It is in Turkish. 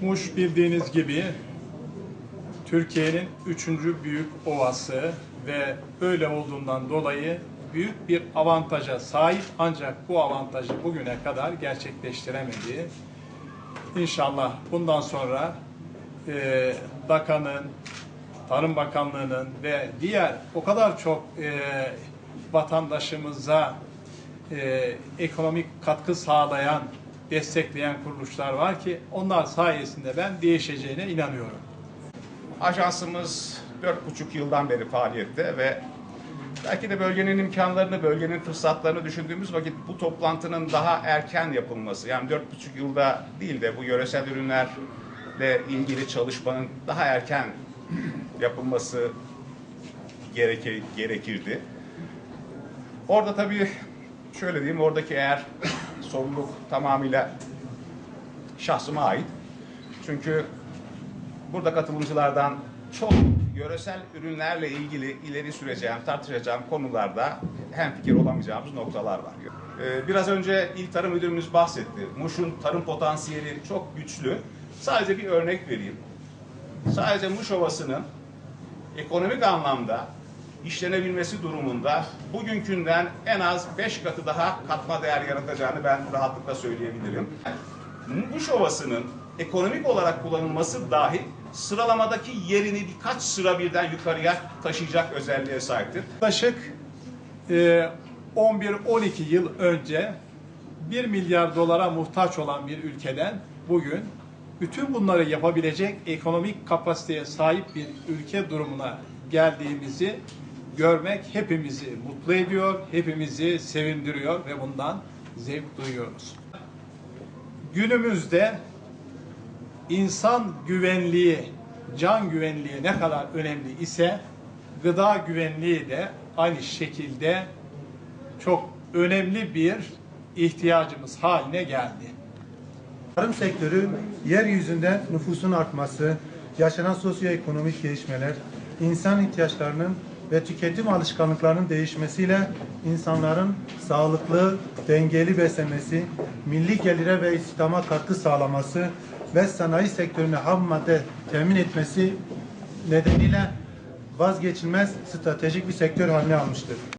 Muş bildiğiniz gibi Türkiye'nin üçüncü büyük ovası ve öyle olduğundan dolayı büyük bir avantaja sahip ancak bu avantajı bugüne kadar gerçekleştiremedi. İnşallah bundan sonra e, DAKA'nın, Tarım Bakanlığı'nın ve diğer o kadar çok e, vatandaşımıza e, ekonomik katkı sağlayan, destekleyen kuruluşlar var ki onlar sayesinde ben değişeceğine inanıyorum. Ajansımız 4,5 yıldan beri faaliyette ve belki de bölgenin imkanlarını, bölgenin fırsatlarını düşündüğümüz vakit bu toplantının daha erken yapılması, yani 4,5 yılda değil de bu yöresel ürünlerle ilgili çalışmanın daha erken yapılması gereke, gerekirdi. Orada tabii şöyle diyeyim, oradaki eğer sorumluluk tamamıyla şahsıma ait. Çünkü burada katılımcılardan çok yöresel ürünlerle ilgili ileri süreceğim, tartışacağım konularda hemfikir olamayacağımız noktalar var. Ee, Biraz önce İl Tarım Müdürümüz bahsetti. Muş'un tarım potansiyeli çok güçlü. Sadece bir örnek vereyim. Sadece Muş Ovası'nın ekonomik anlamda işlenebilmesi durumunda bugünkünden en az 5 katı daha katma değer yaratacağını ben rahatlıkla söyleyebilirim. Muş Ovası'nın ekonomik olarak kullanılması dahi sıralamadaki yerini birkaç sıra birden yukarıya taşıyacak özelliğe sahiptir. Yaklaşık e, 11-12 yıl önce 1 milyar dolara muhtaç olan bir ülkeden bugün bütün bunları yapabilecek ekonomik kapasiteye sahip bir ülke durumuna geldiğimizi görmek hepimizi mutlu ediyor, hepimizi sevindiriyor ve bundan zevk duyuyoruz. Günümüzde insan güvenliği, can güvenliği ne kadar önemli ise gıda güvenliği de aynı şekilde çok önemli bir ihtiyacımız haline geldi. Tarım sektörü yeryüzünde nüfusun artması, yaşanan sosyoekonomik gelişmeler, insan ihtiyaçlarının ve tüketim alışkanlıklarının değişmesiyle insanların sağlıklı, dengeli beslenmesi, milli gelire ve istihdama katkı sağlaması ve sanayi sektörüne ham madde temin etmesi nedeniyle vazgeçilmez stratejik bir sektör haline almıştır.